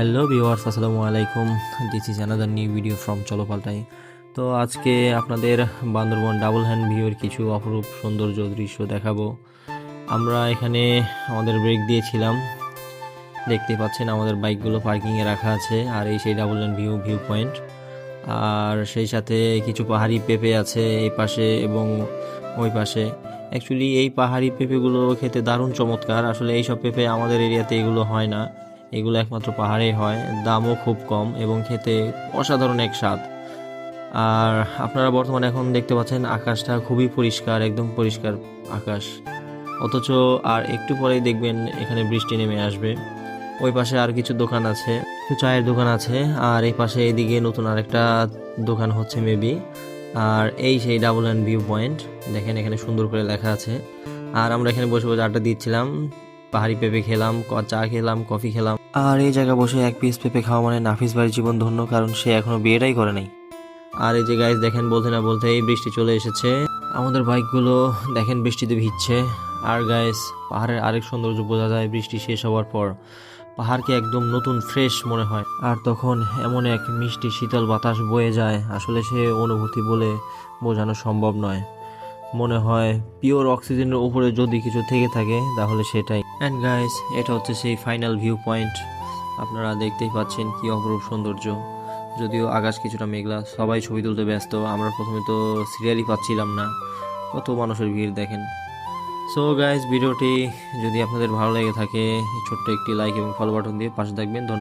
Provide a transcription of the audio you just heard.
Hello viewers, আসসালামু আলাইকুম। This is another new video from চলো পাল্টাই তো আজকে আপনাদের বান্দরবন ডাবল হ্যান্ড ভিউর কিছু অপরূপ সৌন্দর্য দৃশ্য দেখাবো। আমরা এখানে আমাদের ব্রেক দিয়েছিলাম। দেখতে পাচ্ছেন আমাদের বাইকগুলো পার্কিংয়ে রাখা আছে, আর এই সেই double hand view view point আর সেই সাথে কিছু পাহাড়ি পেঁপে আছে এই পাশে এবং ওই পাশে। অ্যাকচুয়ালি এই পাহাড়ি পেঁপেগুলো খেতে দারুণ চমৎকার। আসলে এইসব পেঁপে আমাদের এরিয়াতে এগুলো হয় না। এগুলো একমাত্র পাহাড়েই হয়। দামও খুব কম এবং খেতে অসাধারণ এক স্বাদ। আর আপনারা বর্তমানে এখন দেখতে পাচ্ছেন আকাশটা খুবই পরিষ্কার, একদম পরিষ্কার আকাশ। অথচ আর একটু পরেই দেখবেন এখানে বৃষ্টি নেমে আসবে। ওই পাশে আর কিছু দোকান আছে, কিছু চায়ের দোকান আছে, আর এই পাশে এদিকে নতুন আরেকটা দোকান হচ্ছে মেবি আর এই সেই ডাবল অ্যান্ড ভিউ পয়েন্ট দেখেন এখানে সুন্দর করে লেখা আছে। আর আমরা এখানে বসে বসে আড্ডা দিচ্ছিলাম, পাহাড়ি পেঁপে খেলাম চা খেলাম, কফি খেলাম। আর এই জায়গায় বসে এক পিস পেঁপে খাওয়া মানে নাফিস ভাইয়ের জীবন ধন্য, কারণ সে এখনও বিয়েটাই করে নাই। আর এই যে গাইজ দেখেন বলতে না বলতে এই বৃষ্টি চলে এসেছে। আমাদের বাইকগুলো, দেখেন বৃষ্টিতে ভিজছে। আর গাইজ পাহাড়ের আরেক সৌন্দর্য বোঝা যায় বৃষ্টি শেষ হওয়ার পর। পাহাড়কে একদম নতুন ফ্রেশ মনে হয়। আর তখন এমন এক মিষ্টি শীতল বাতাস বয়ে যায়, আসলে সে অনুভূতি বলে বোঝানো সম্ভব নয়। মনে হয় পিওর অক্সিজেনের উপরে যদি কিছু থেকে থাকে, তাহলে সেটাই। অ্যান্ড গাইস এটা হচ্ছে সেই ফাইনাল ভিউ পয়েন্ট আপনারা দেখতেই পাচ্ছেন কি অপরূপ সৌন্দর্য। যদিও আকাশ কিছুটা মেঘলা, সবাই ছবি তুলতে ব্যস্ত, আমরা প্রথমে তো সিরিয়ালই পাচ্ছিলাম না। কত মানুষের ভিড় দেখেন। সো গাইস ভিডিওটি যদি আপনাদের ভালো লেগে থাকে, ছোট্ট একটি লাইক এবং ফলো বাটন দিয়ে পাশে থাকবেন।